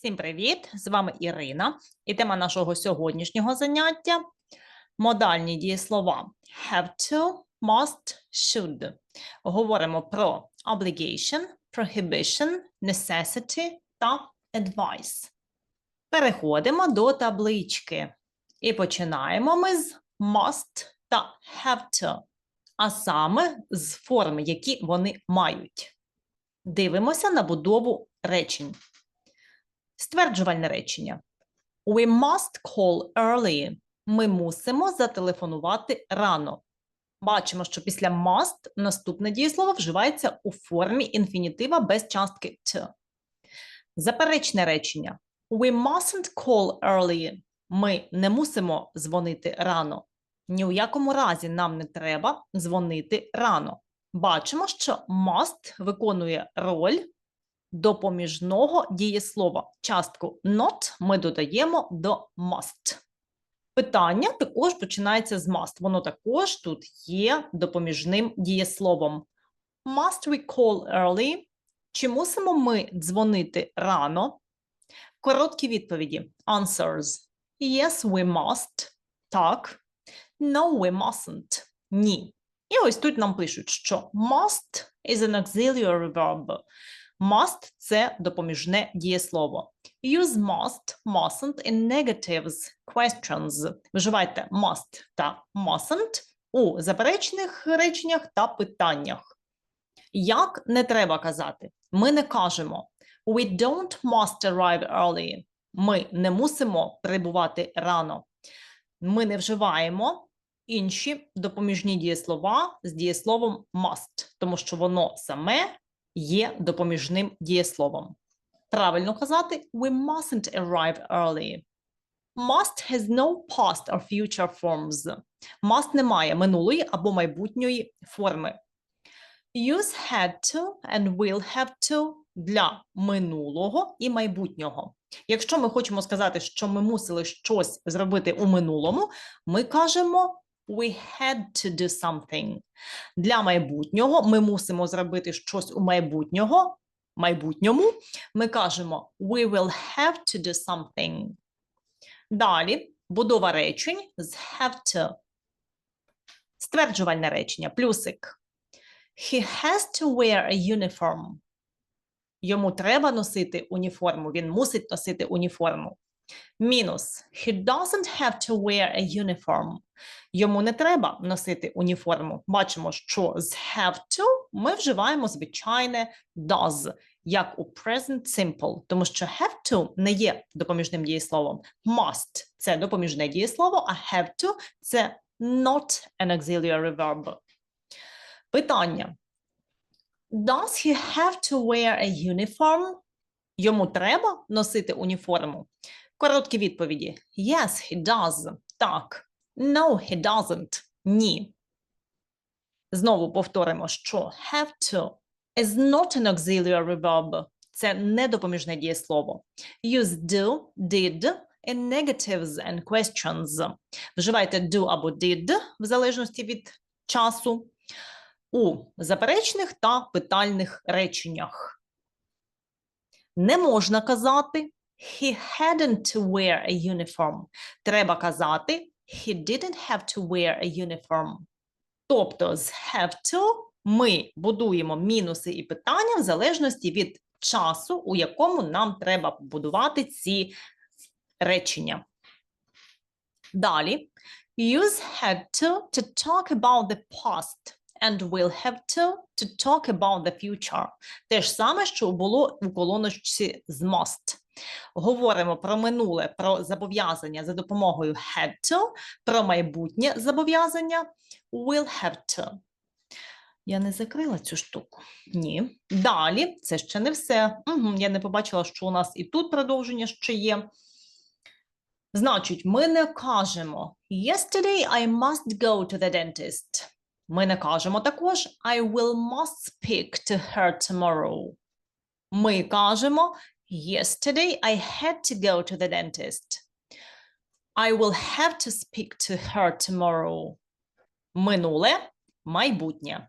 Всім привіт! З вами Ірина. І тема нашого сьогоднішнього заняття модальні дієслова have to, must, should. Говоримо про obligation, prohibition, necessity та advice. Переходимо до таблички. І починаємо ми з must та have to, а саме з форм, які вони мають. Дивимося на будову речень. Стверджувальне речення. We must call early. Ми мусимо зателефонувати рано. Бачимо, що після must наступне дієслово вживається у формі інфінітива без частки t. Заперечне речення. We mustn't call early. Ми не мусимо дзвонити рано. Ні у якому разі нам не треба дзвонити рано. Бачимо, що must виконує роль допоміжного дієслова. Частку not ми додаємо до must. Питання також починається з must. Воно також тут є допоміжним дієсловом. Must we call early? Чи мусимо ми дзвонити рано? Короткі відповіді. Answers. Yes, we must. Так. No, we mustn't. Ні. І ось тут нам пишуть, що must is an auxiliary verb. Must – це допоміжне дієслово. Use must, mustn't in negatives questions. Вживайте must та mustn't у заперечних реченнях та питаннях. Як не треба казати? Ми не кажемо We don't must arrive early. Ми не мусимо прибувати рано. Ми не вживаємо інші допоміжні дієслова з дієсловом must, тому що воно саме є допоміжним дієсловом. Правильно казати we mustn't arrive early. Must has no past or future forms. Must не має минулої або майбутньої форми. Use had to and will have to для минулого і майбутнього. Якщо ми хочемо сказати, що ми мусили щось зробити у минулому, ми кажемо we had to do something. Для майбутнього ми мусимо зробити щось у майбутнього, майбутньому. Ми кажемо we will have to do something. Далі будова речень з have to. Стверджувальне речення, плюсик. He has to wear a uniform. Йому треба носити уніформу, він мусить носити уніформу. Мінус. He doesn't have to wear a uniform. Йому не треба носити уніформу. Бачимо, що з have to ми вживаємо звичайне does, як у present simple, тому що have to не є допоміжним дієсловом. Must – це допоміжне дієслово, а have to – це not an auxiliary verb. Питання. Does he have to wear a uniform? Йому треба носити уніформу? Короткі відповіді. Yes, he does. Так. No, he doesn't. Ні. Знову повторимо, що have to is not an auxiliary verb. Це не допоміжне дієслово. Use do, did in negatives and questions. Вживайте do або did в залежності від часу у заперечних та питальних реченнях. Не можна казати He hadn't to wear a uniform. Треба казати He didn't have to wear a uniform. Тобто з have to ми будуємо мінуси і питання в залежності від часу, у якому нам треба будувати ці речення. Далі. Use had to to talk about the past and will have to to talk about the future. Те ж саме, що було у колоночці з must. Говоримо про минуле, про зобов'язання за допомогою had to, про майбутнє зобов'язання will have to. Я не закрила цю штуку. Ні. Далі, це ще не все. Угу, я не побачила, що у нас і тут продовження ще є. Значить, ми не кажемо Yesterday I must go to the dentist. Ми не кажемо також I will must speak to her tomorrow. Ми кажемо Yesterday I had to go to the dentist. I will have to speak to her tomorrow. Минуле майбутнє.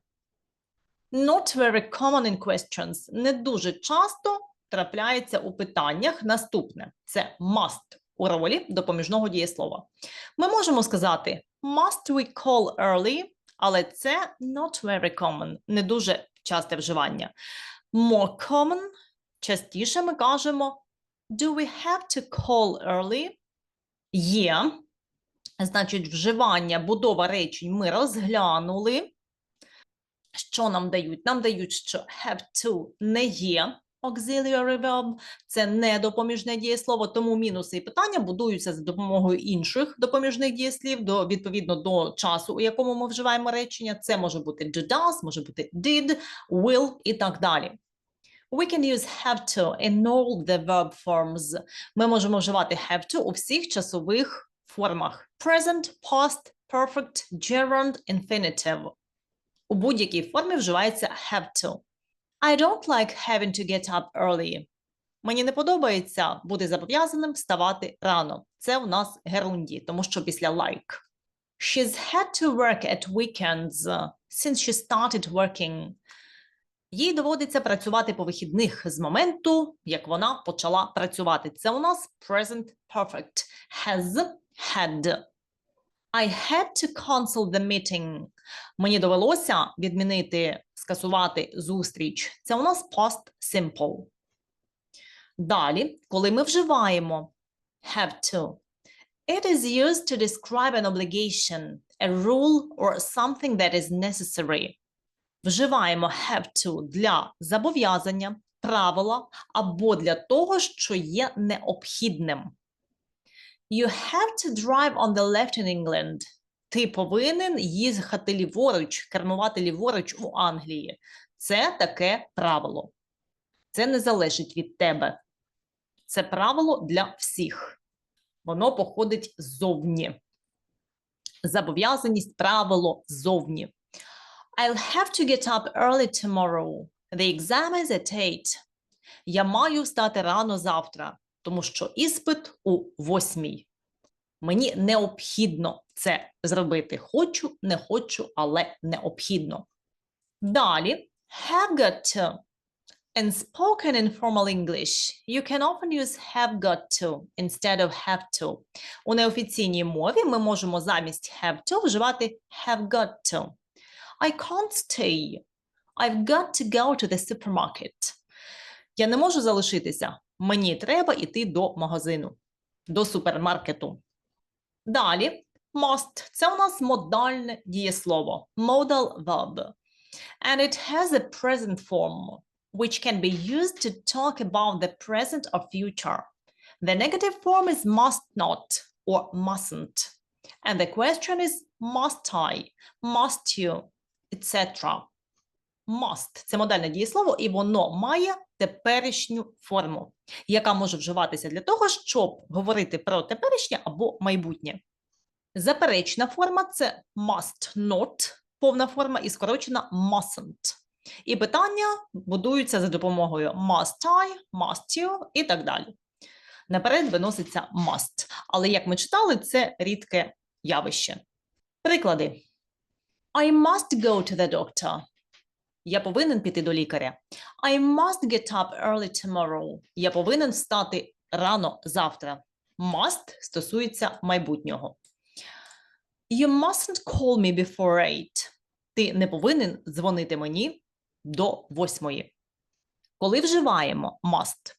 Not very common in questions. Не дуже часто трапляється у питаннях наступне: це must у ролі допоміжного дієслова. Ми можемо сказати must we call early, але це not very common, не дуже часте вживання. More common, частіше ми кажемо do we have to call early? Є. Значить, вживання, будова речень ми розглянули. Що нам дають? Нам дають, що have to не є auxiliary verb, це не допоміжне дієслово, тому мінуси і питання будуються за допомогою інших допоміжних дієслів до, відповідно до часу, у якому ми вживаємо речення. Це може бути do does, може бути did, will і так далі. We can use have to in all the verb forms. Ми можемо вживати have to у всіх часових формах. Present, past, perfect, gerund, infinitive. У будь-якій формі вживається have to. I don't like having to get up early. Мені не подобається бути зобов'язаним вставати рано. Це у нас герунді, тому що після like. She's had to work at weekends uh, since she started working. Їй доводиться працювати по вихідних з моменту, як вона почала працювати. Це у нас present perfect. Has had. I had to cancel the meeting. Мені довелося відмінити, скасувати зустріч. Це у нас past simple. Далі, коли ми вживаємо have to, it is used to describe an obligation, a rule or something that is necessary. Вживаємо have to для зобов'язання, правила або для того, що є необхідним. You have to drive on the left in England. Ти повинен їхати ліворуч, кермувати ліворуч у Англії. Це таке правило. Це не залежить від тебе. Це правило для всіх. Воно походить ззовні. Зобов'язаність правило ззовні. I'll have to get up early tomorrow. The exam is at 8. Я маю встати рано завтра, тому що іспит у восьмій. Мені необхідно це зробити. Хочу, не хочу, але необхідно. Далі, have got to. In spoken informal English, you can often use have got to instead of have to. У неофіційній мові ми можемо замість have to вживати have got to. I can't stay. I've got to go to the supermarket. Я не можу залишитися. Мені треба йти до магазину, до супермаркету. Далі, must – це у нас модальне дієслово, modal verb. And it has a present form, which can be used to talk about the present or future. The negative form is must not or mustn't. And the question is must I, must you, etc. Must – це модальне дієслово, і воно має теперішню форму, яка може вживатися для того, щоб говорити про теперішнє або майбутнє. Заперечна форма це must not, повна форма і скорочена mustn't. І питання будуються за допомогою must I, must you і так далі. Наперед виноситься must. Але як ми читали, це рідке явище. Приклади. I must go to the doctor. Я повинен піти до лікаря. I must get up early tomorrow. Я повинен встати рано завтра. Must стосується майбутнього. You mustn't call me before eight. Ти не повинен дзвонити мені до восьмої. Коли вживаємо must,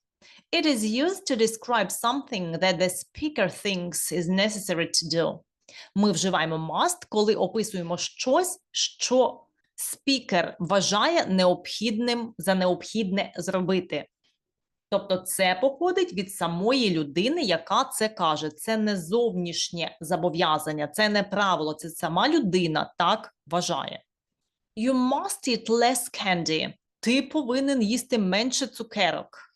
it is used to describe something that the speaker thinks is necessary to do. Ми вживаємо must, коли описуємо щось, що спікер вважає необхідним за необхідне зробити. Тобто, це походить від самої людини, яка це каже. Це не зовнішнє зобов'язання, це не правило, це сама людина так вважає. You must eat less candy. Ти повинен їсти менше цукерок.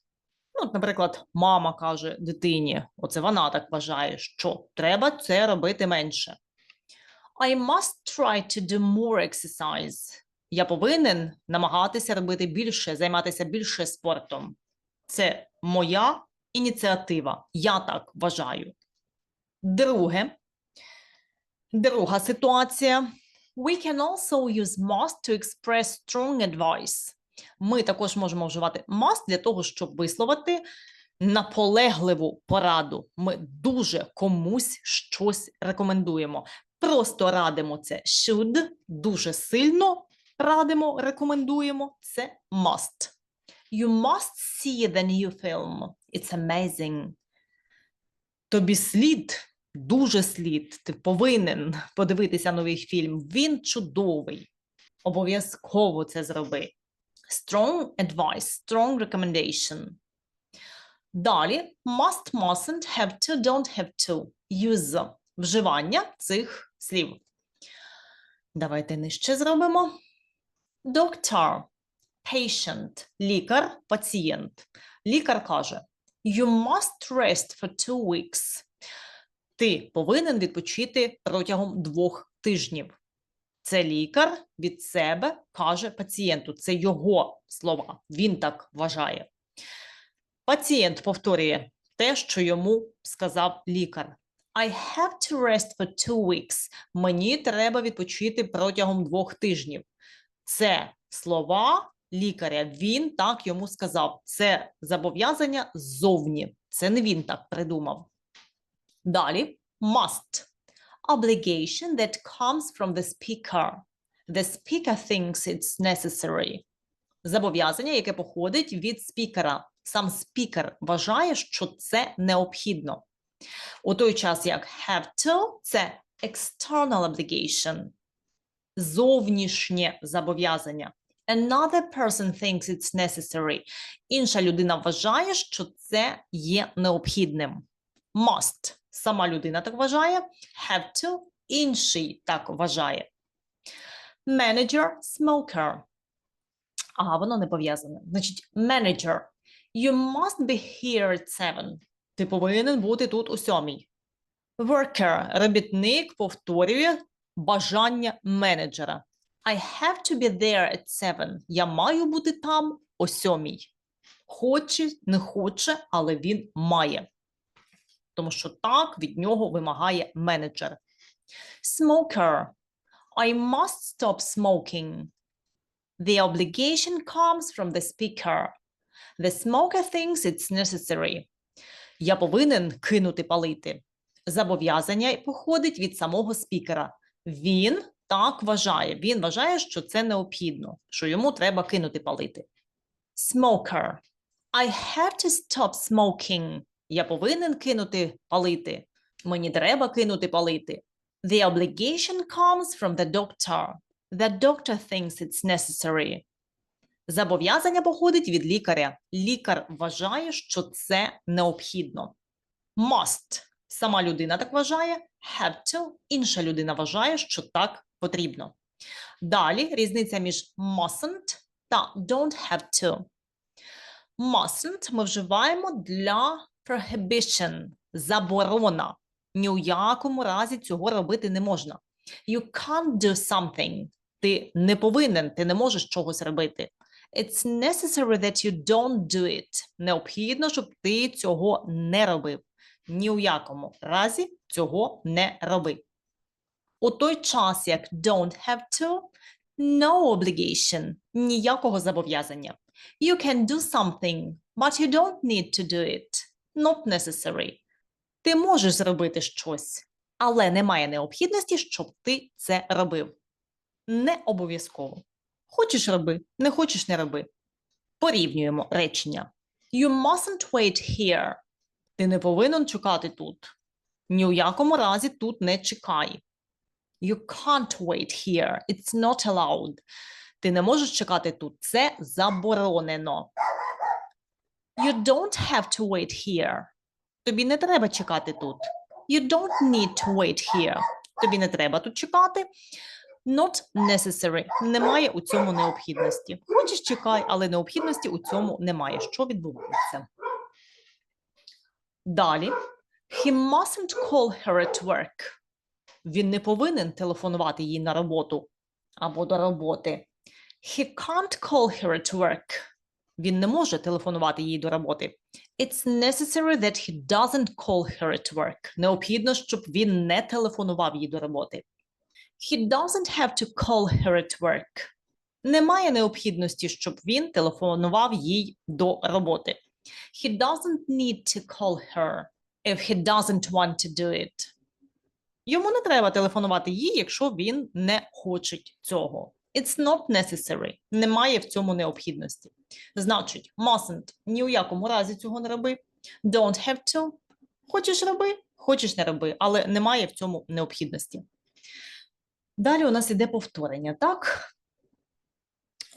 Ну, наприклад, мама каже дитині, оце вона так вважає, що треба це робити менше. I must try to do more exercise. Я повинен намагатися робити більше, займатися більше спортом. Це моя ініціатива. Я так вважаю. Друге, друга ситуація. We can also use must to express strong advice. Ми також можемо вживати must для того, щоб висловити наполегливу пораду. Ми дуже комусь щось рекомендуємо. Просто радимо це should, дуже сильно радимо, рекомендуємо це must. You must see the new film. It's amazing. Тобі слід, дуже слід, ти повинен подивитися новий фільм. Він чудовий. Обов'язково це зроби. Strong advice, strong recommendation. Далі must, mustn't, have to, don't have to. Use вживання цих слів. Давайте нижче зробимо. Doctor, patient, лікар, пацієнт. Лікар каже: You must rest for two weeks. Ти повинен відпочити протягом двох тижнів. Це лікар від себе каже пацієнту. Це його слова. Він так вважає. Пацієнт повторює те, що йому сказав лікар. I have to rest for two weeks. Мені треба відпочити протягом двох тижнів. Це слова лікаря. Він так йому сказав. Це зобов'язання ззовні. Це не він так придумав. Далі must. Obligation that comes from the speaker. The speaker thinks it's necessary. Зобов'язання, яке походить від спікера. Сам спікер вважає, що це необхідно. У той час як have to – це external obligation, зовнішнє зобов'язання. Another person thinks it's necessary. Інша людина вважає, що це є необхідним. Must. Сама людина так вважає. Have to. Інший так вважає. Manager, smoker. Ага, воно не пов'язане. Значить, manager. You must be here at seven. Ти повинен бути тут о сьомій. Worker. Робітник повторює бажання менеджера. I have to be there at seven. Я маю бути там о сьомій. Хоче, не хоче, але він має. Тому що так від нього вимагає менеджер. Smoker. I must stop smoking. The obligation comes from the speaker. The smoker thinks it's necessary. Я повинен кинути палити. Зобов'язання походить від самого спікера. Він так вважає. Він вважає, що це необхідно, що йому треба кинути палити. Smoker. I have to stop smoking. Я повинен кинути палити. Мені треба кинути палити. The obligation comes from the doctor. The doctor thinks it's necessary. Зобов'язання походить від лікаря. Лікар вважає, що це необхідно. Must. Сама людина так вважає. Have to. Інша людина вважає, що так потрібно. Далі різниця між mustn't та don't have to. Mustn't ми вживаємо для prohibition, заборона. Ні у якому разі цього робити не можна. You can't do something. Ти не повинен, ти не можеш чогось робити. It's necessary that you don't do it. Необхідно, щоб ти цього не робив. Ні у якому разі цього не роби. У той час, як don't have to, no obligation, ніякого зобов'язання. You can do something, but you don't need to do it. Not necessary. Ти можеш зробити щось, але немає необхідності, щоб ти це робив. Не обов'язково. Хочеш роби, не хочеш не роби. Порівнюємо речення. You mustn't wait here. Ти не повинен чекати тут. Ні у якому разі тут не чекай. You can't wait here. It's not allowed. Ти не можеш чекати тут. Це заборонено. You don't have to wait here. Тобі не треба чекати тут. You don't need to wait here. Тобі не треба тут чекати. Not necessary. Немає у цьому необхідності. Хочеш чекай, але необхідності у цьому немає. Що відбувається? Далі. He mustn't call her at work. Він не повинен телефонувати їй на роботу або до роботи. He can't call her at work. Він не може телефонувати їй до роботи. It's necessary that he doesn't call her at work. Необхідно, щоб він не телефонував їй до роботи. He doesn't have to call her at work. Немає необхідності, щоб він телефонував їй до роботи. He doesn't need to call her if he doesn't want to do it. Йому не треба телефонувати їй, якщо він не хоче цього. It's not necessary. Немає в цьому необхідності. Значить, mustn't ні у якому разі цього не роби. Don't have to. Хочеш роби, хочеш не роби, але немає в цьому необхідності. Далі у нас іде повторення, так?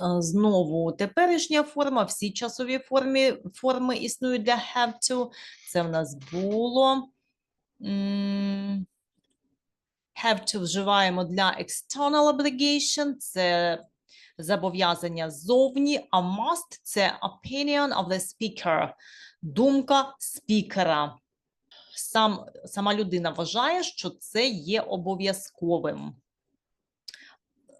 Е, Знову теперішня форма, всі часові форми, форми існують для have to. Це в нас було. Have to вживаємо для external obligation, це зобов'язання ззовні, а must – це opinion of the speaker, думка спікера. Сам, сама людина вважає, що це є обов'язковим.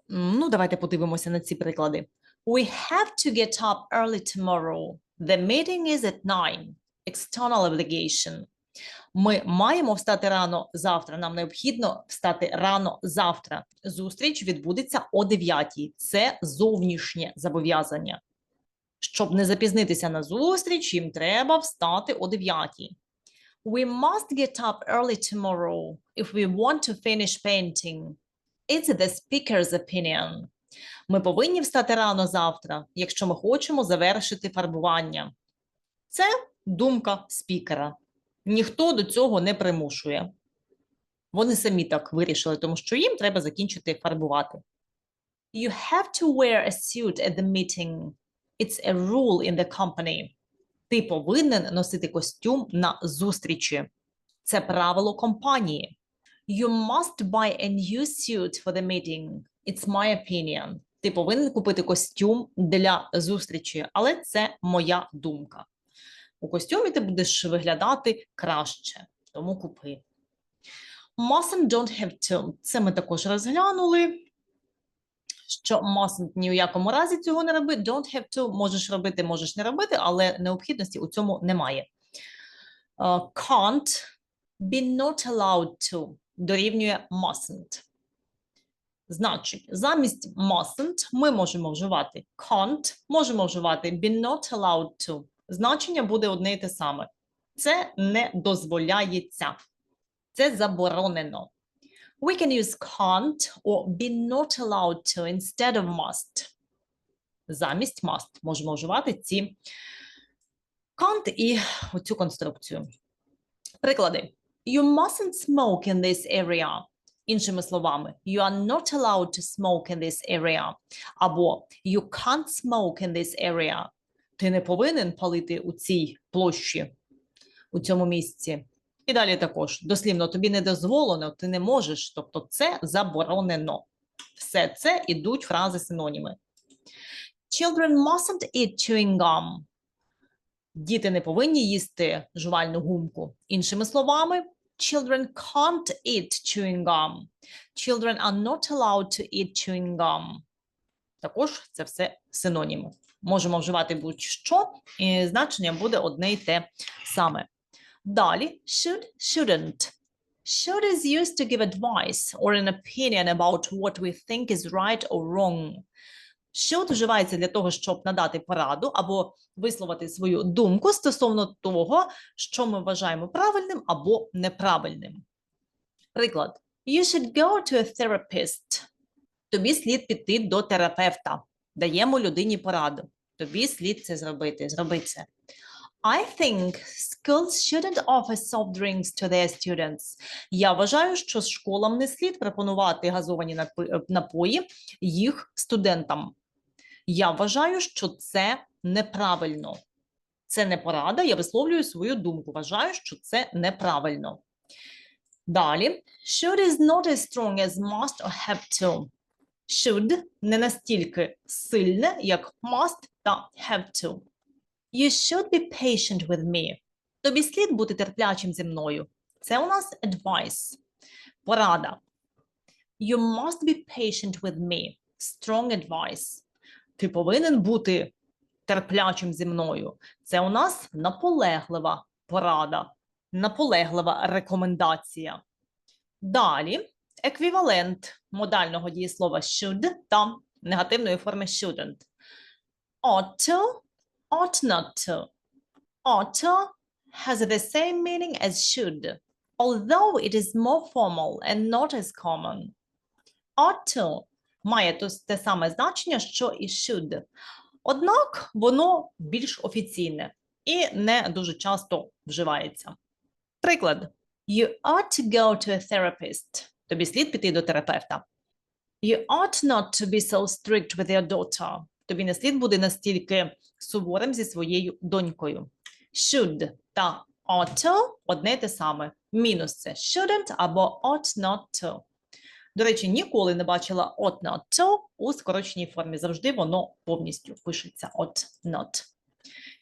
Ну, давайте подивимося на ці приклади. We have to get up early tomorrow. The meeting is at 9. External obligation. Ми маємо встати рано завтра. Нам необхідно встати рано завтра. Зустріч відбудеться о 9. Це зовнішнє зобов'язання. Щоб не запізнитися на зустріч, їм треба встати о 9. We must get up early tomorrow if we want to finish painting. It's the speaker's opinion. Ми повинні встати рано завтра, якщо ми хочемо завершити фарбування. Це думка спікера. Ніхто до цього не примушує. Вони самі так вирішили, тому що їм треба закінчити фарбувати. You have to wear a suit at the meeting. It's a rule in the company. Ти повинен носити костюм на зустрічі. Це правило компанії. You must buy a new suit for the meeting. It's my opinion. Ти повинен купити костюм для зустрічі, але це моя думка. У костюмі ти будеш виглядати краще, тому купи. Mustn't don't have to. Це ми також розглянули. Що mustn't ні у якому разі цього не роби. Don't have to можеш робити, можеш не робити, але необхідності у цьому немає. Е, can't be not allowed to дорівнює mustn't. Значить, замість mustn't ми можемо вживати can't, можемо вживати be not allowed to. Значення буде одне і те саме. Це не дозволяється. Це заборонено. We can use can't or be not allowed to instead of must. Замість must можемо вживати ці can't і оцю конструкцію. Приклади. You mustn't smoke in this area. Іншими словами, you are not allowed to smoke in this area. Або you can't smoke in this area. Ти не повинен палити у цій площі, у цьому місці. І далі також дослівно тобі не дозволено, ти не можеш, тобто це заборонено. Все це ідуть фрази синоніми. Children mustn't eat chewing gum. Діти не повинні їсти жувальну гумку. Іншими словами, children can't eat chewing gum. Children are not allowed to eat chewing gum. Також це все синоніми. Можемо вживати будь-що, і значення буде одне й те саме. Далі should, shouldn't. Should is used to give advice or an opinion about what we think is right or wrong. Should вживається для того, щоб надати пораду або висловити свою думку стосовно того, що ми вважаємо правильним або неправильним. Приклад. You should go to a therapist. Тобі слід піти до терапевта. Даємо людині пораду. Тобі слід це зробити. Зроби це. I think schools shouldn't offer soft drinks to their students. Я вважаю, що школам не слід пропонувати газовані напої їх студентам. Я вважаю, що це неправильно. Це не порада, я висловлюю свою думку. Вважаю, що це неправильно. Далі. Should is not as strong as must or have to. Should не настільки сильне, як must та have to. You should be patient with me. Тобі слід бути терплячим зі мною. Це у нас advice. Порада. You must be patient with me. Strong advice. Ти повинен бути терплячим зі мною. Це у нас наполеглива порада, наполеглива рекомендація. Далі еквівалент модального дієслова should та негативної форми shouldn't. Ought to, ought not to. Ought to has the same meaning as should, although it is more formal and not as common. Ought to має те саме значення, що і should. Однак воно більш офіційне і не дуже часто вживається. Приклад. You ought to go to a therapist. Тобі слід піти до терапевта. You ought not to be so strict with your daughter. Тобі не слід бути настільки суворим зі своєю донькою. Should та ought to одне те саме. Мінус це shouldn't або ought not to. До речі, ніколи не бачила ought not to у скороченій формі. Завжди воно повністю пишеться ought not.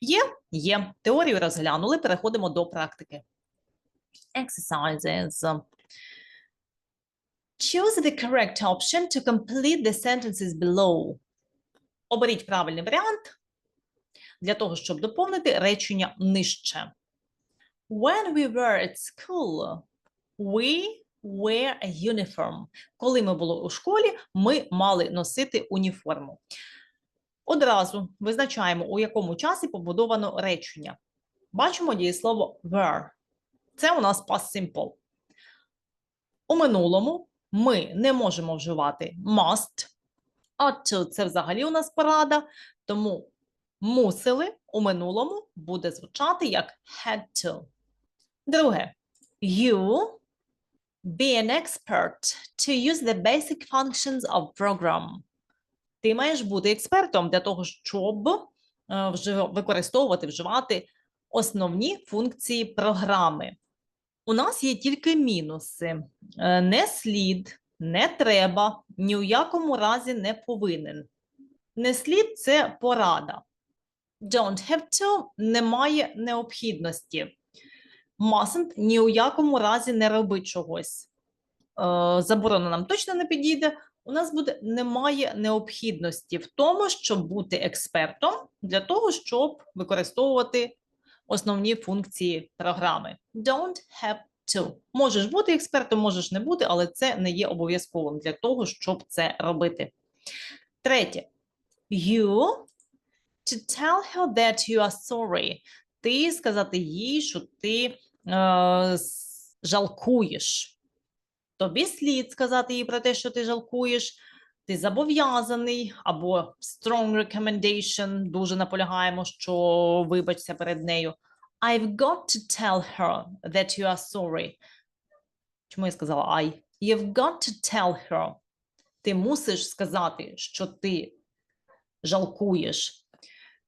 Є, є. Теорію розглянули, переходимо до практики. Exercises. Choose the correct option to complete the sentences below. Оберіть правильний варіант для того, щоб доповнити речення нижче. When we were at school, we wear a uniform. Коли ми були у школі, ми мали носити уніформу. Одразу визначаємо, у якому часі побудовано речення. Бачимо дієслово were. Це у нас past simple. У минулому ми не можемо вживати must. Ought це взагалі у нас порада, тому мусили у минулому буде звучати як had to. Друге. You be an expert to use the basic functions of program. Ти маєш бути експертом для того, щоб е, використовувати, вживати основні функції програми. У нас є тільки мінуси. Е, Не слід, не треба, ні у якому разі не повинен. Не слід це порада. Don't have to немає необхідності. Mustn't ні у якому разі не роби чогось. Е, Заборона нам точно не підійде. У нас буде немає необхідності в тому, щоб бути експертом для того, щоб використовувати основні функції програми. Don't have to. Можеш бути експертом, можеш не бути, але це не є обов'язковим для того, щоб це робити. Третє. You to tell her that you are sorry. Ти сказати їй, що ти е, жалкуєш. Тобі слід сказати їй про те, що ти жалкуєш. Ти зобов'язаний або strong recommendation, дуже наполягаємо, що вибачся перед нею. I've got to tell her that you are sorry. Чому я сказала I? You've got to tell her. Ти мусиш сказати, що ти жалкуєш.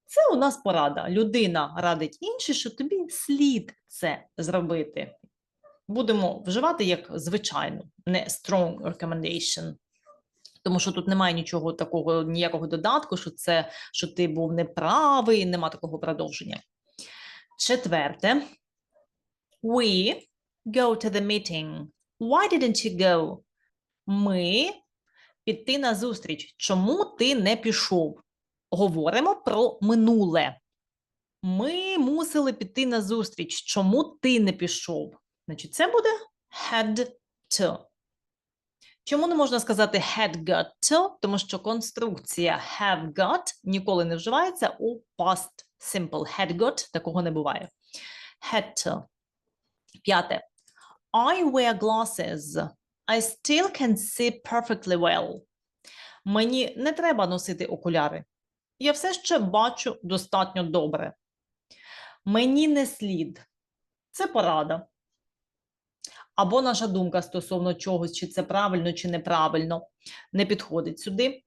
Це у нас порада. Людина радить іншій, що тобі слід це зробити. Будемо вживати як звичайну, не strong recommendation. Тому що тут немає нічого такого, ніякого додатку, що це що ти був неправий, нема такого продовження. Четверте. We go to the meeting. Why didn't you go? Ми піти на зустріч. Чому ти не пішов? Говоримо про минуле. Ми мусили піти на зустріч. Чому ти не пішов? Значить, це буде had to. Чому не можна сказати had got to? Тому що конструкція have got ніколи не вживається у past simple. Had got такого не буває. Had to. П'яте. I wear glasses. I still can see perfectly well. Мені не треба носити окуляри. Я все ще бачу достатньо добре. Мені не слід. Це порада. Або наша думка стосовно чогось, чи це правильно, чи неправильно, не підходить сюди.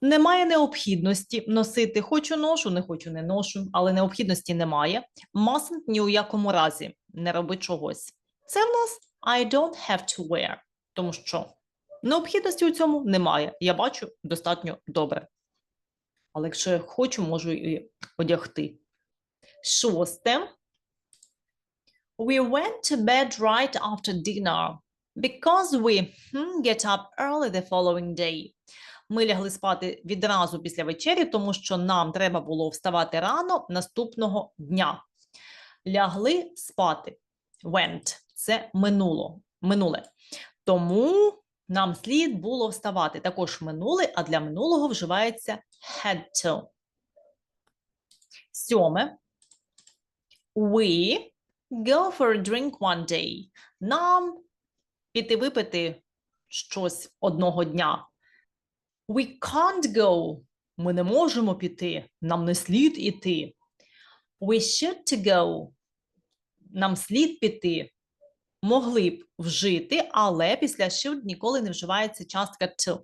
Немає необхідності носити хочу ношу, не хочу не ношу, але необхідності немає. Mustn't ні у якому разі не роби чогось. Це в нас I don't have to wear, тому що необхідності у цьому немає. Я бачу достатньо добре. Але якщо я хочу, можу і одягти. Шосте. We went to bed right after dinner because we hmm, get up early the following day. Ми лягли спати відразу після вечері, тому що нам треба було вставати рано наступного дня. Лягли спати. Went – це минуло, минуле. Тому Нам слід було вставати. Також минуле, а для минулого вживається had to. Сьоме. We go for a drink one day. Нам піти випити щось одного дня. We can't go. Ми не можемо піти. Нам не слід іти. We should to go. Нам слід піти. Могли б вжити, але після should ніколи не вживається частка to.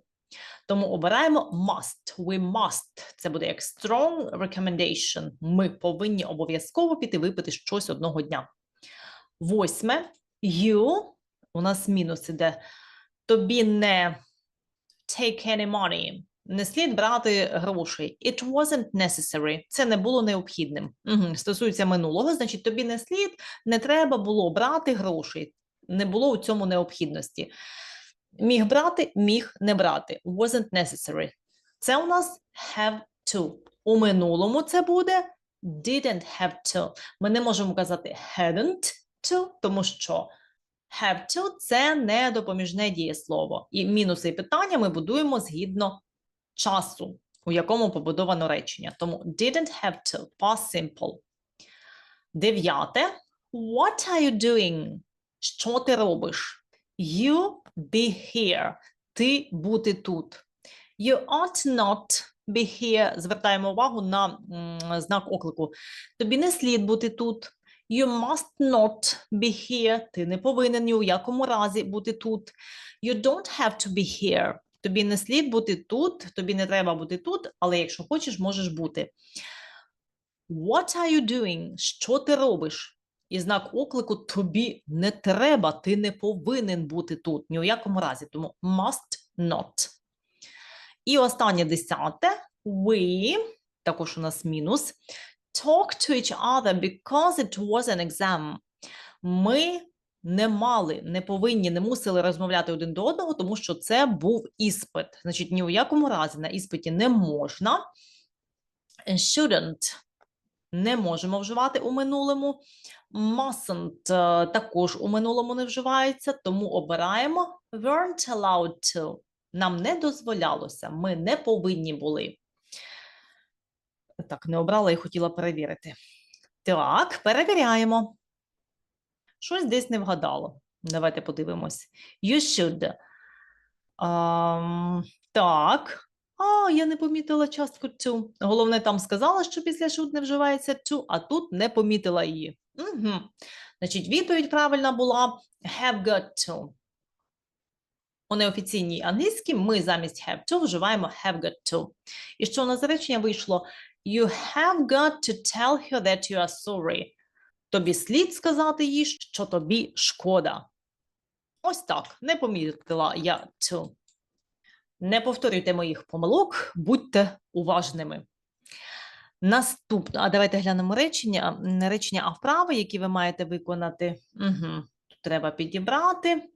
Тому обираємо must. We must. Це буде як strong recommendation. Ми повинні обов'язково піти випити щось одного дня. Восьме. You. У нас мінус іде. Тобі не take any money. Не слід брати грошей. It wasn't necessary. Це не було необхідним. Угу. Стосується минулого, значить, тобі не слід, не треба було брати грошей. Не було у цьому необхідності. Міг брати, міг не брати. Wasn't necessary. Це у нас have to. У минулому це буде didn't have to. Ми не можемо казати hadn't to, тому що have to – це не допоміжне дієслово. І мінуси і питання ми будуємо згідно часу, у якому побудовано речення. Тому didn't have to, past simple. Дев'яте. What are you doing? Що ти робиш? You be here. Ти бути тут. You ought not be here. Звертаємо увагу на знак оклику. Тобі не слід бути тут. You must not be here. Ти не повинен ні у якому разі бути тут. You don't have to be here. Тобі не слід бути тут, тобі не треба бути тут, але якщо хочеш, можеш бути. What are you doing? Що ти робиш? І знак оклику тобі не треба, ти не повинен бути тут ні у якому разі. Тому must not. І останнє десяте. We, також у нас мінус. Talk to each other because it was an exam. Ми не мали, не повинні, не мусили розмовляти один до одного, тому що це був іспит. Значить, ні у якому разі на іспиті не можна. And Shouldn't не можемо вживати у минулому. Mustn't е, також у минулому не вживається, тому обираємо weren't allowed to. Нам не дозволялося, ми не повинні були. Так, не обрала і хотіла перевірити. Так, перевіряємо. Щось десь не вгадало. Давайте подивимось. You should. Ам, так. А, я не помітила частку to. Головне, там сказала, що після should не вживається to, а тут не помітила її. Угу. Значить, відповідь правильна була have got to. У неофіційній англійській ми замість have to вживаємо have got to. І що у нас за речення вийшло? You have got to tell her that you are sorry. Тобі слід сказати їй, що тобі шкода. Ось так, не помітила я to. Не повторюйте моїх помилок, будьте уважними. Наступне, а давайте глянемо речення, речення а вправи, які ви маєте виконати. Угу. Тут треба підібрати.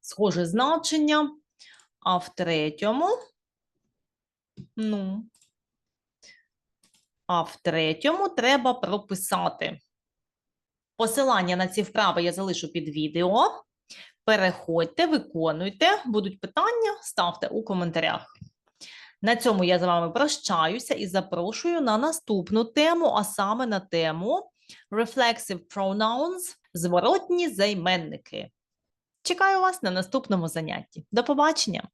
Схоже значення. А в третьому. Ну. А в третьому треба прописати. Посилання на ці вправи я залишу під відео. Переходьте, виконуйте. Будуть питання, ставте у коментарях. На цьому я з вами прощаюся і запрошую на наступну тему, а саме на тему Reflexive Pronouns – зворотні займенники. Чекаю вас на наступному занятті. До побачення!